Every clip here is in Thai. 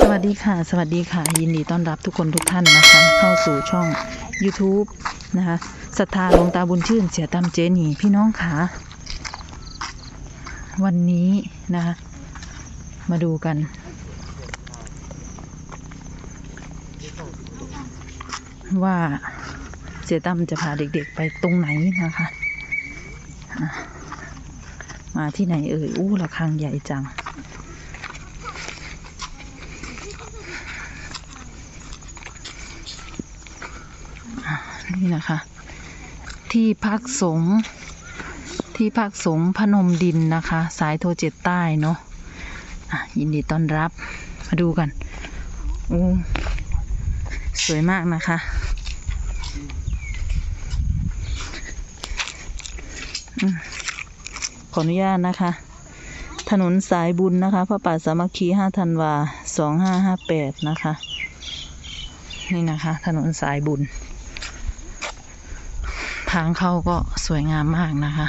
สวัสดีค่ะ สวัสดีค่ะ ยินดีต้อนรับทุกคนทุกท่านนะคะ เข้าสู่ช่อง YouTube นะคะศรัทธาหลวงตาบุญชื่นเสียตามเจนีพี่น้องค่ะวันนี้นะคะมาดูกัน ว่าเสียตั้มจะพาเด็กๆไปตรงไหนนะคะอะมาที่ไหนเอ่ย อู้ระฆังใหญ่จัง นี่นะคะ ที่พักสงฆ์ที่พักสงฆ์พนมดินนะคะ สายโทเจ็ดใต้เนาะะยินดีต้อนรับมาดูกันโอ้สวยมากนะคะอขออนุญาตนะคะ ถนนสายบุญนะคะพระป่าสามัคคีห้าธันวาสองห้าห้าแปดนะคะ นี่นะคะ ถนนสายบุญ ทางเข้าก็สวยงามมากนะคะ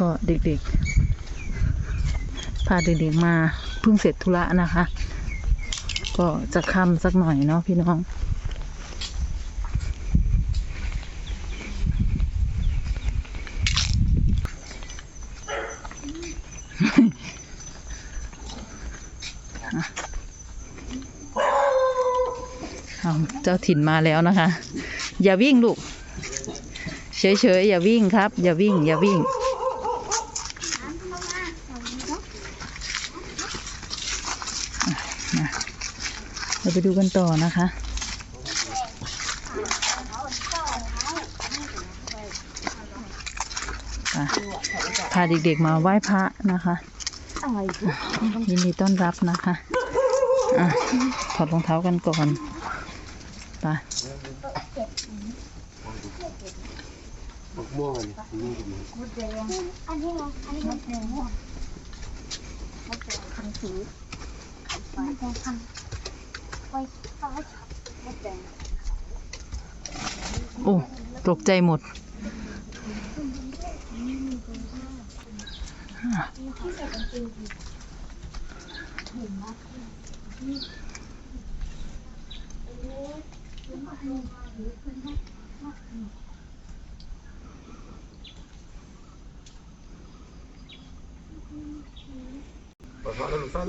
ก็เด็กๆ พาเด็กๆมาเพิ่งเสร็จธุระนะคะ ก็จะค่ำสักหน่อยเนาะพี่น้อง เอาเจ้าถิ่นมาแล้วนะคะ อย่าวิ่งลูก เฉยๆอย่าวิ่งครับ อย่าวิ่ง อย่าวิ่ง เราไปดูกันต่อนะคะพาเด็กๆมาไหว้พระนะคะยินดีต้อนรับนะคะอะถอดรองเท้ากันก่อน ไปม่วงอันนี้อันนี้อันนี้มันเป็นหัวมันเป็นคันสีมันเป็นคันไปไปมันเป็นโอ้ ตกใจหมดเปิ ดฝาแล้วลูกฟ้า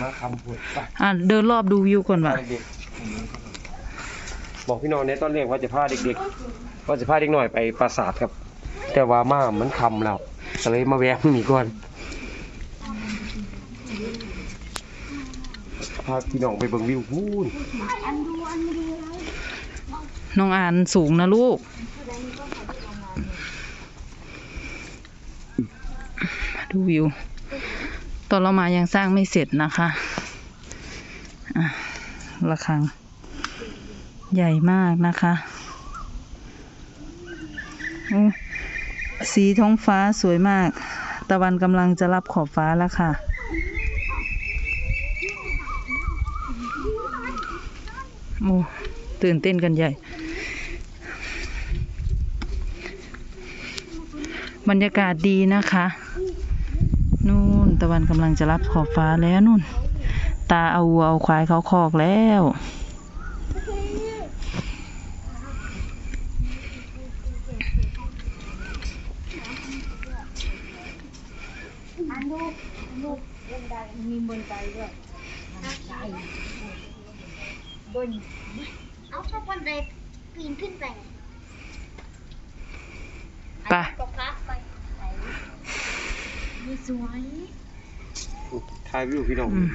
มาคำพูดไปอะเดินรอบดูวิวก่อนว่ะเด็กบอกพี่น้องเนี่ยตอนแรกว่าจะพาเด็กๆ ว่าจะพาเด็กหน่อยไปปราสาทครับ แต่ว่ามามันคำแล้วก็เลยมาแวะมีก่อนพาพี่น้องไปเบิ่งวิวพูนอันดูอันดูอะไรน้องอานสูงนะลูก ดูวิว ตอนเรามายังสร้างไม่เสร็จนะคะอะระฆังใหญ่มากนะคะสีท้องฟ้าสวยมาก ตะวันกำลังจะรับขอบฟ้าแล้วค่ะ โอ้ตื่นเต้นกันใหญ่ บรรยากาศดีนะคะะวันกำลังจะรับขอบฟ้าแล้วนู่น ตาเอาวัวเอาควายเขาคอกแล้วอันดูอันดูบนไดมีบนไดด้วยไดบนเอาถ้าบนไดปีนขึ้นไปไปตกพักไปไหนมีสวย ถ่ายวิวพี่น้องอืม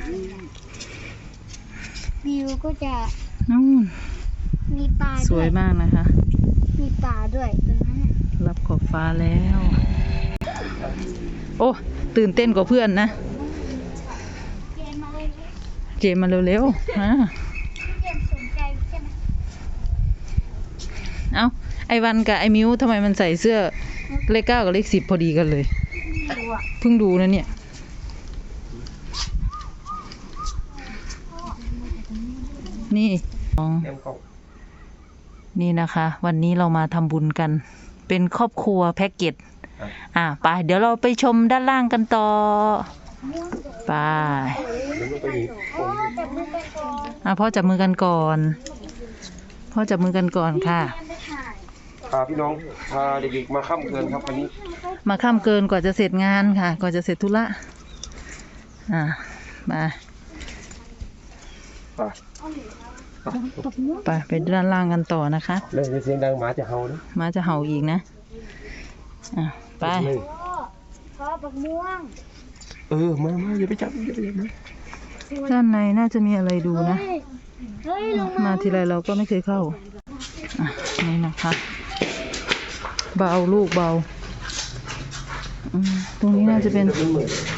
วิวก็จะนู่นมีปลาสด้ววยยมากนะคะ มีปลาด้วยตรงนั้นน่ะรับขอบฟ้าแล้ว โอ้ ตื่นเต้นกว่าเพื่อนนะ เจนมาเลยเจมมาเร็วๆฮะเจนสนใจใช่ไหมเอ้าไอวันกับไอมิวทำไมมันใส่เสื้อเลขเก้ากับเลขสิบพอดีกันเลยดูอะเพิ่งดูนะเนี่ย นี่แนมกล้องนี่นะคะ วันนี้เรามาทำบุญกัน เป็นครอบครัวแพ็กเกจอะไปเดี๋ยวเราไปชมด้านล่างกันต่อไปเดี๋ยวลงไปอีกโอ้จับมือกันก่อนอะพ่อจับมือกันก่อน พ่อจับมือกันก่อนค่ะไปถ่ายพาพี่น้องพาเด็กๆมาค่ำเกินครับวันนี้ มาข้ามเกินกว่าจะเสร็จงานค่ะ กว่าจะเสร็จธุระอะมาไป ไปไปด้านล่างกันต่อนะคะเรื่องเสียงดังหมาจะเห่านะมาจะเห่าอีกนะอะไปเลยพ่อพ่อบักม่วง เออมามาอย่าไปจับอย่าไปจับนะด้านในน่าจะมีอะไรดูนะเฮ้ยเฮ้ยลงมามาทีไรเราก็ไม่เคยเข้าอะนี่นะคะ เบาลูกเบาอืมตรงนี้น่าจะเป็น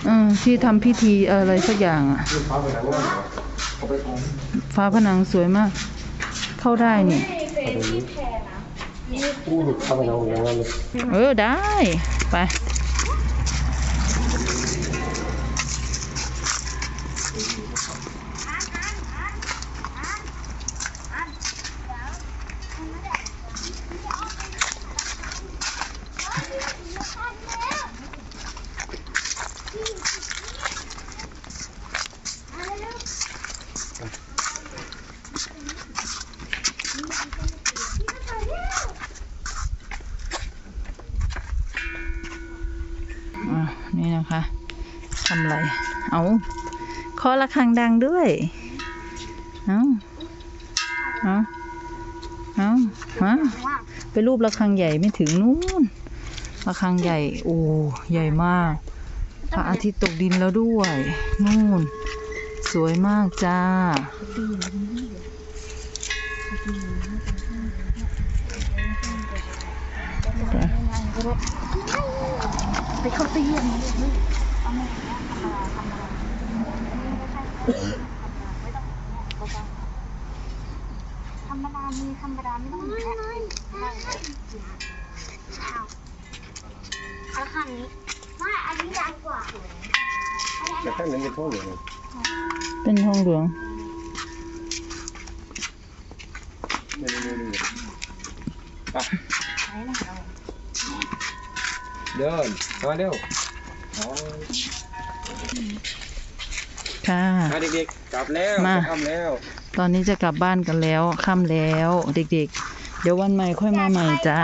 เออที่ทำพิธีอะไรสักอย่างอะ ฟ้าไปหนังว่าเอาไปทฟ้าผนังสวยมาก เข้าได้นี่ำอู้ฟ้าไปหนังอย่างนั้นเลยเออได้ ไป อะ นะคะทำอะไร เอาคอระฆังดังด้วย เอาเอาเอาฮะไปรูประฆังใหญ่ไม่ถึงนู่นระฆังใหญ่ โอ้ ใหญ่มากพระอาทิตย์ตกดินแล้วด้วย นู่น สวยมากจ้า ไปเข้าตีนธรรมดามีธรรมดาไม่ต้องมีแล้วเอาข้างนี้ไม่อันนี้ดังกว่าแต่ข้างนั้นเป็นท่อเหลืองเป็นทองหลืองไม่ไม่ไม่ไม่ไป เดินมาเร็วอ๋อค่ะ มาเด็กๆกลับแล้วมา จะค่ำแล้วตอนนี้จะกลับบ้านกันแล้วค่ำแล้วเด็กๆ เดี๋ยววันใหม่ค่อยมาใหม่จ้า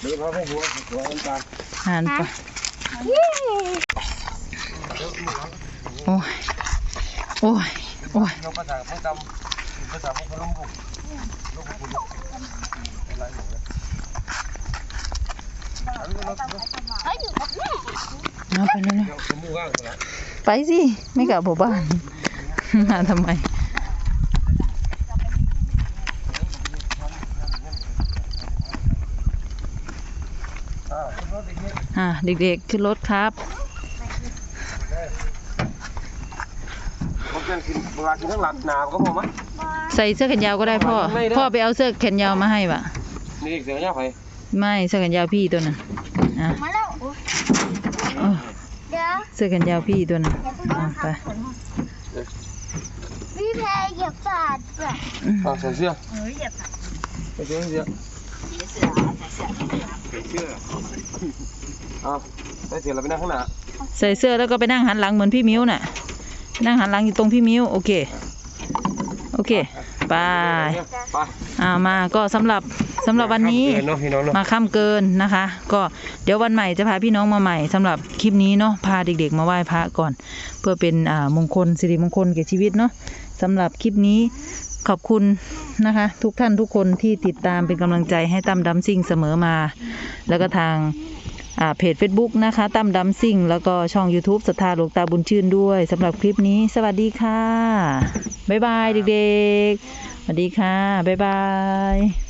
เดี๋ยวพาไปหัวหัวน้ำตาลหานไปโอ้ยโอ้ยโอ้ย เราภาษาพระจำภาษาพระลมบุกลมบุกอะไรหนูนะ เอาไปเลยเฮ้ยอยู่กับแม่เอาไปเลยนะเดี๋ยวผมมือว่างแล้วไปสิไม่กลับหมู่บ้านมาทำไมอ่าขึ้นรถเด็กอะเด็กๆขึ้นรถครับๆผมเกินกินเวลากินทั้งหลักหนาวก็พอมั้ยใส่เสื้อแขนยาวก็ได้พ่อไม่ได้พ่อไปเอาเสื้อแขนยาวมาให้ปะนี่เด็กเสือยากไปไม่เสื้อแขนยาวพี่ตัวนั้น อะมาแล้วเออเดี๋ยวเสื้อแขนยาวพี่ตัวนั้นอะไปพี่แพรเหยียบสาดอะอ่าใส่เสื้อเฮ้ยเหยียบสาดใส่เสื้อใส่เสื้อเสือใส่เสือใส่เสื้อเอาใส่เสื้อเราไปนั่งข้างหน้าใส่เสื้อแล้วก็ไปนั่งหันหลังเหมือนพี่มิ้วน่ะนั่งหันหลังอยู่ตรงพี่มิ้วโอเค โอเค ไป ไป อ่ามาก็สำหรับ สำหรับวันนี้เกินเนาะพี่น้องเนาะมาค่ำเกินนะคะ ก็เดี๋ยววันใหม่จะพาพี่น้องมาใหม่สำหรับคลิปนี้เนาะพาเด็กๆ มาไหว้พระก่อน เพื่อเป็นอ่ามงคลสิริมงคลแก่ชีวิตเนาะสำหรับคลิปนี้ขอบคุณนะคะ ทุกท่านทุกคนที่ติดตามเป็นกำลังใจให้ตั้มดัมซิ่งเสมอมา แล้วก็ทางอ่าเพจ Facebook นะคะตั้มดัมซิ่ง แล้วก็ช่อง YouTube ศรัทธาหลวงตาบุญชื่นด้วยสำหรับคลิปนี้ สวัสดีค่ะ บ๊ายบายเด็กๆ สวัสดีค่ะ บ๊ายบาย